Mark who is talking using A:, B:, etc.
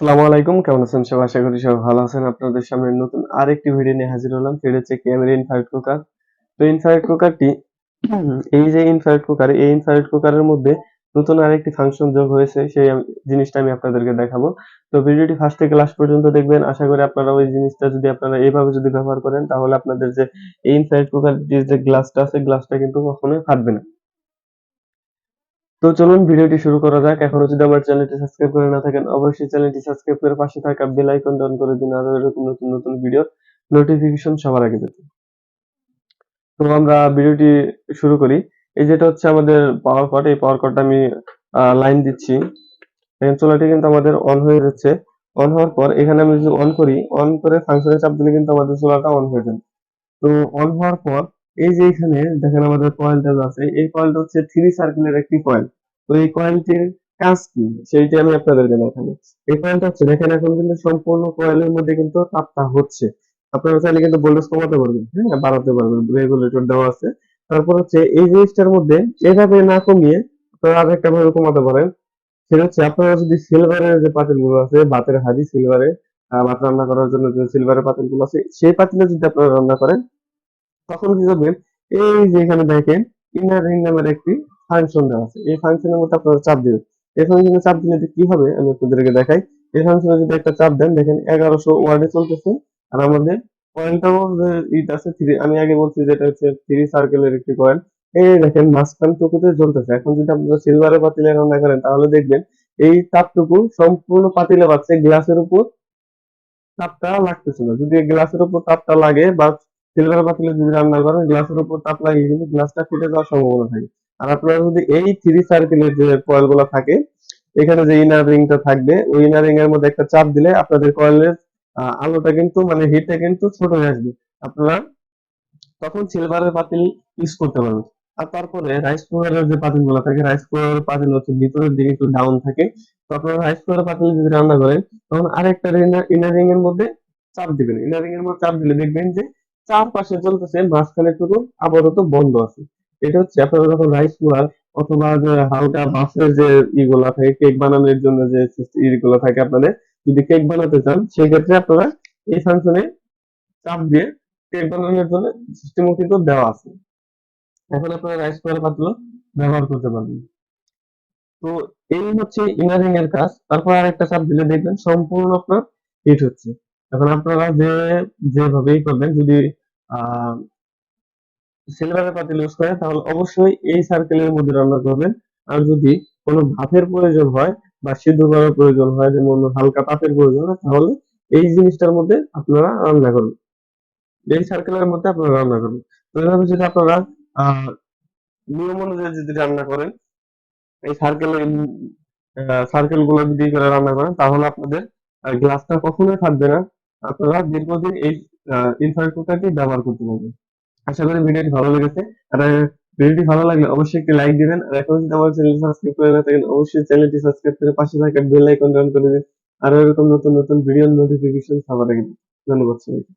A: আসসালামু আলাইকুম, কেমন আছেন সবাই? আশা করি সবাই ভালো আছেন। আপনাদের সামনে নতুন আরেকটি ভিডিও নিয়ে হাজির হলাম। সেটা হচ্ছে ক্যামেরা ইনফ্রারেড কুকার তো ইনফ্রারেড কুকারটি এই যে ইনফ্রারেড কুকার এই ইনফ্রারেড কুকারের মধ্যে নতুন আরেকটি ফাংশন যোগ হয়েছে, সেই জিনিসটা আমি আপনাদেরকে দেখাবো। তো ভিডিওটি ফার্স্ট থেকে লাস্ট পর্যন্ত দেখবেন। আশা করি আপনারা ওই জিনিসটা যদি আপনারা এইভাবে যদি ব্যবহার করেন, তাহলে আপনাদের যে এই ইনফ্রারেড কুকারটির যে গ্লাসটা আছে গ্লাসটা কিন্তু কখনোই ফাটবে না। তো চলুন ভিডিওটি শুরু করা যাক। এখনও যদি আমার চ্যানেলটি সাবস্ক্রাইব করে না থাকেন, অবশ্যই চ্যানেলটি সাবস্ক্রাইব করে পাশে থাকা বেল আইকন অন করে দিন আরও এরকম নতুন নতুন ভিডিও নোটিফিকেশন সবার আগে পেতে। তো আমরা ভিডিওটি শুরু করি। এই যেটা হচ্ছে আমাদের পাওয়ার কট এই পাওয়ার কটটা আমি লাইন দিচ্ছি। চুলাটি কিন্তু আমাদের অন হয়ে যাচ্ছে। অন হওয়ার পর এখানে আমি যদি অন করি অন করে ফাংশনে চাপ দিলে কিন্তু আমাদের চুলাটা অন হয়ে যাবে। তো অন হওয়ার পর এই যে এখানে দেখেন আমাদের কয়েলটা আছে, এই কয়েলটা হচ্ছে থ্রি সার্কেলের একটি কয়েল তো এই কয়েলটির কাজ কি? সেইটা আমি আপনাদেরকে দেখাবো। এই কয়েলটা হচ্ছে, দেখেন এখন কিন্তু সম্পূর্ণ কয়েলের মধ্যে কিন্তু তাপটা হচ্ছে। আপনারা চাইলে কিন্তু ভোল্টেজ কমাতে পারবেন হ্যাঁ? বাড়াতে পারবেন রেগুলেটর দেওয়া আছে। তারপর হচ্ছে এই জিনিসটার মধ্যে এভাবে না কমিয়ে আপনারা আর একটা ভাবে কমাতে পারেন। সেটা হচ্ছে, আপনারা যদি সিলভারের যে পাতিলগুলো আছে ভাতের হাঁড়ি সিলভারে ভাত রান্না করার জন্য যে সিলভারের পাতিলগুলো আছে, সেই পাতিলে যদি আপনারা রান্না করেন তখন কি করবেন? এই যে এখানে দেখেন ইনার রিং নামের একটি ফাংশন দেওয়া আছে। এই ফাংশনের মধ্যে আপনারা চাপ দিবেন। এই ফাংশনে চাপ দিলে কি হবে? আমি আপনাদেরকে দেখাই। এই ফাংশনে যদি একটা চাপ দেন, দেখেন এগারোশো ওয়ার্ডে চলতেছে। আর আমাদের আমি আগে বলছি যেটা হচ্ছে থ্রি সার্কেলের একটি এই দেখেন জ্বলতেছে। এখন যদি আপনারা সিলভারের পাতিলে রান্না করেন, তাহলে দেখবেন এই তাপটুকু সম্পূর্ণ পাতিলে পাচ্ছে গ্লাসের উপর তাপটা লাগতেছে না। যদি গ্লাসের উপর তাপটা লাগে বা সিলভার পাতিলে যদি রান্না করেন গ্লাসের উপর তাপ লাগিয়ে কিন্তু গ্লাসটা ফেটে যাওয়ার সম্ভাবনা থাকে। আর আপনারা যদি এই থ্রি সার্কেলের যে কয়েলগুলো থাকে, এখানে যে ইনার রিংটা থাকবে, ওই ইনার রিং এর মধ্যে একটা চাপ দিলে আপনাদের কয়েলের আলোটা কিন্তু মানে হিটটা কিন্তু ছোট হয়ে আসবে। আপনারা তখন সিলভারের পাতিল ইউজ করতে পারবেন। আর তারপরে রাইস কুকারের যে পাতিলগুলো থাকে রাইস কুকারের পাতিল হচ্ছে ভিতরের দিকে একটু ডাউন থাকে। তো আপনারা রাইস কুকারের পাতিল যদি রান্না করেন, তখন আরেকটা ইনার রিং এর মধ্যে চাপ দিবেন। ইনার রিং এর মধ্যে চাপ দিলে দেখবেন যে চারপাশে চলতেছে, মাঝখানে টুকু আপাতত বন্ধ আছে। এটা হচ্ছে আপনারা যখন রাইস কুকার অথবা হালকা বাসের যে ইগুলা থাকে কেক বানানোর জন্য যে ইগুলো থাকে আপনাদের, যদি কেক বানাতে চান সেই ক্ষেত্রে আপনারা এই ফাংশনে চাপ দিয়ে কেক বানানোর জন্য সিস্টেম কিন্তু দেওয়া আছে। এখন আপনারা রাইস কুকার পাত্র ব্যবহার করতে পারবেন। তো এই হচ্ছে ইনারিং এর কাজ। তারপর আরেকটা চাপ দিলে দেখবেন সম্পূর্ণ আপনার হিট হচ্ছে। এখন আপনারা যে, যেভাবেই করবেন, যদি সিলভারের পাতিল ইউজ করেন তাহলে অবশ্যই এই সার্কেলের মধ্যে রান্না করবেন। আর যদি কোনো ভাতের প্রয়োজন হয় বা সিদ্ধ করার প্রয়োজন হয়, যেমন হালকা তাপের প্রয়োজন হয়, তাহলে এই জিনিসটার মধ্যে আপনারা রান্না করবেন এই সার্কেলের মধ্যে আপনারা রান্না করবেন তো এইভাবে যদি আপনারা নিয়ম অনুযায়ী যদি রান্না করেন, এই সার্কেল সার্কেলগুলো যদি রান্না করেন, তাহলে আপনাদের গ্লাসটা কখনোই থাকবে না। আপনারা দীর্ঘদিন এই ইনফ্রারেড কুকারটি ব্যবহার করতে পারবেন। আশা করি ভিডিওটি ভালো লেগেছে। আর ভিডিওটি ভালো লাগলে অবশ্যই একটি লাইক দিবেন। আর এখন যদি আমার চ্যানেল সাবস্ক্রাইব করে না থাকেন, অবশ্যই চ্যানেলটি সাবস্ক্রাইব করে পাশে থাকা বেল আইকন অন করে দিন। আরও এরকম নতুন নতুন ভিডিও নোটিফিকেশন সবার আগে। ধন্যবাদ সবাইকে।